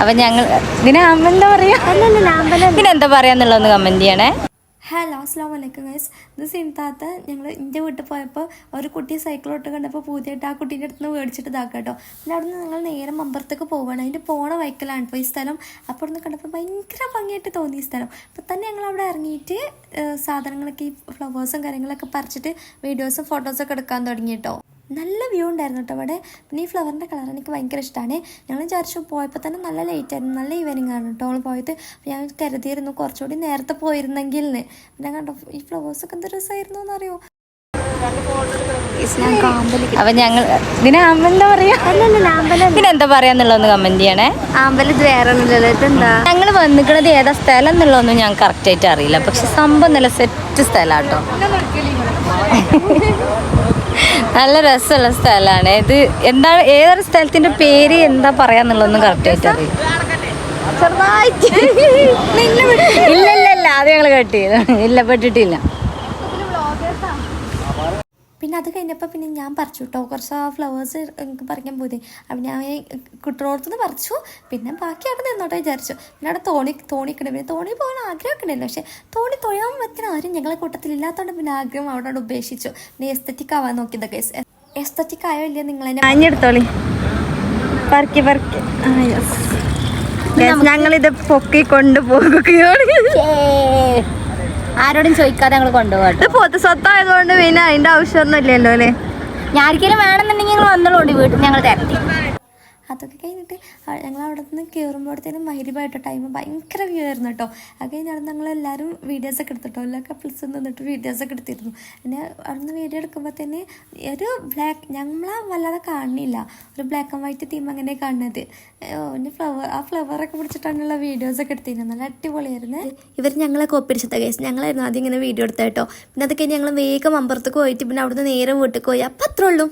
അപ്പൊ ഞങ്ങൾ ഇതിനെ എന്താ പറയാ? ഇതിനെന്താ പറയാന്നുള്ളതൊന്ന് കമന്റ് ചെയ്യണേ. ഹലോ അസ്സാം വലൈക്കും ഗൈസ് ഇത് സിൻതാത്ത ഞങ്ങൾ എന്റെ വീട്ടിൽ പോയപ്പോൾ ഒരു കുട്ടി സൈക്കിളോട്ട് കണ്ടപ്പോൾ പുതിയതായിട്ട് ആ കുട്ടീന്റെ അടുത്ത് നിന്ന് മേടിച്ചിട്ട് ഇതാക്കാം കേട്ടോ. പിന്നെ അവിടെ നിന്ന് ഞങ്ങൾ നേരെ മമ്പറത്തേക്ക് പോവുകയാണ് അതിന്റെ പോണ വൈക്കലാണ് ഇപ്പോൾ ഈ സ്ഥലം. അപ്പോൾ അവിടെ നിന്ന് കണ്ടപ്പോൾ ഭയങ്കര ഭംഗിയായിട്ട് തോന്നി ഈ സ്ഥലം. അപ്പോൾ തന്നെ ഞങ്ങൾ അവിടെ ഇറങ്ങിയിട്ട് സാധനങ്ങളൊക്കെ ഈ ഫ്ലവേഴ്സും കാര്യങ്ങളൊക്കെ പറിച്ചിട്ട് വീഡിയോസും ഫോട്ടോസൊക്കെ എടുക്കാൻ തുടങ്ങി കേട്ടോ. നല്ല വ്യൂ ഉണ്ടായിരുന്നു കേട്ടോ അവിടെ. പിന്നെ ഈ ഫ്ലവറിന്റെ കളർ എനിക്ക് ഭയങ്കര ഇഷ്ടമാണ് ഞങ്ങൾ വിചാരിച്ചു പോയപ്പോൾ തന്നെ നല്ല ലേറ്റ് ആയിരുന്നു. നല്ല ഈവനിങ് ആണ് കേട്ടോ അവൾ പോയത്. അപ്പോൾ ഞാൻ കരുതിയിരുന്നു കുറച്ചുകൂടി നേരത്തെ പോയിരുന്നെങ്കിൽ പിന്നെ കണ്ടോ ഈ ഫ്ലവേഴ്സൊക്കെ എന്ത് രസമായിരുന്നു എന്നറിയോ? അപ്പൊ ഞങ്ങൾ ഇതിനെ ആമ്പലെന്താ പറയാ? ഇതിനെന്താ പറയാന്നുള്ളതൊന്ന് കമന്റ് ചെയ്യണേ. ഇത് വേറെ ഞങ്ങൾ വന്നിക്കണത് ഏതാ സ്ഥലം എന്നുള്ളതൊന്നും ഞാൻ കറക്റ്റ് ആയിട്ട് അറിയില്ല. പക്ഷെ സംഭവം നല്ല സെറ്റ് സ്ഥലാട്ടോ നല്ല രസമുള്ള സ്ഥലമാണ്. ഇത് എന്താണ് ഏതൊരു സ്ഥലത്തിന്റെ പേര് എന്താ പറയാന്നുള്ളതൊന്നും കറക്റ്റ് ആയിട്ട് ചെറുതായിട്ട്. ഇല്ല ഇല്ല ഇല്ല. അത് ഞങ്ങൾ കേട്ടി ഇല്ല പെട്ടിട്ടില്ല. പിന്നെ അത് കഴിഞ്ഞപ്പോൾ പിന്നെ ഞാൻ പറിച്ചു കേട്ടോ കുറച്ച് ആ ഫ്ലവേഴ്സ് എനിക്ക് പറിക്കാൻ പോയി അപ്പം ഞാൻ കുട്ടിയോടത്തുനിന്ന് പറിച്ചു. പിന്നെ ബാക്കി അവിടെ നിന്നോട്ടെ വിചാരിച്ചു. പിന്നെ അവിടെ തോണി തോണിക്കണേ പിന്നെ തോണി പോകാൻ ആഗ്രഹമൊക്കെ ഉണ്ടായിരുന്നു. പക്ഷേ തോണി തൊഴാൻ പറ്റുന്ന ആരും ഞങ്ങളെ കൂട്ടത്തിലില്ലാത്തതുകൊണ്ട് പിന്നെ ആഗ്രഹം അവിടെ ഉപേക്ഷിച്ചു. പിന്നെ എസ്തറ്റിക് ആവാൻ നോക്കിയതൊക്കെ എസ്തറ്റിക് ആയോ ഇല്ലയോ നിങ്ങളെ അഞ്ഞെടുത്തോളി. പറക്കി പറക്കി. ഞങ്ങളിത് പൊക്കി കൊണ്ടുപോകുകയാണ് ആരോടും ചോദിക്കാതെ ഞങ്ങൾ കൊണ്ടുപോകട്ടെ ഇത് പൊതു സ്വത്തായതുകൊണ്ട് പിന്നെ അതിന്റെ ആവശ്യമൊന്നും ഇല്ലല്ലോ അല്ലേ? ഞാൻ ആർക്കെങ്കിലും വേണമെന്നുണ്ടെങ്കിൽ ഞങ്ങൾ വന്നോളൂ വീട്ടിൽ ഞങ്ങൾ തരട്ടെ. അതൊക്കെ കഴിഞ്ഞിട്ട് ഞങ്ങൾ അവിടെ നിന്ന് കയറുമ്പോഴത്തേനും മൈരിബായിട്ടോ ടൈം ഭയങ്കര വ്യൂ ആയിരുന്നു കേട്ടോ അത് കഴിഞ്ഞാൽ അവിടെ ഞങ്ങൾ എല്ലാവരും വീഡിയോസ് ഒക്കെ എടുത്തിട്ടോ എല്ലാ കപ്പിൾസ് നിന്നിട്ട് വീഡിയോസ് ഒക്കെ എടുത്തിരുന്നു. പിന്നെ അവിടെ നിന്ന് വീഡിയോ എടുക്കുമ്പോൾ തന്നെ ഒരു ബ്ലാക്ക് ഞങ്ങളെ വല്ലാതെ കാണുന്നില്ല ഒരു ബ്ലാക്ക് ആൻഡ് വൈറ്റ് തീം അങ്ങനെ കാണുന്നത്. പിന്നെ ഫ്ലവർ ആ ഫ്ലവറൊക്കെ പിടിച്ചിട്ടാണുള്ള വീഡിയോസ് ഒക്കെ എടുത്തിരുന്നത്. നല്ല അടിപൊളിയായിരുന്നു. ഇവർ ഞങ്ങളെ കോപ്പിടിച്ചത് കേസ് ഞങ്ങളായിരുന്നു ആദ്യം ഇങ്ങനെ വീഡിയോ എടുത്തത് കേട്ടോ പിന്നെ അതൊക്കെ ഞങ്ങൾ വേഗം അമ്പലത്തേക്ക് പോയിട്ട് പിന്നെ അവിടുന്ന് നേരെ വീട്ടിൽ പോയി. അപ്പം അത്രേ ഉള്ളൂ.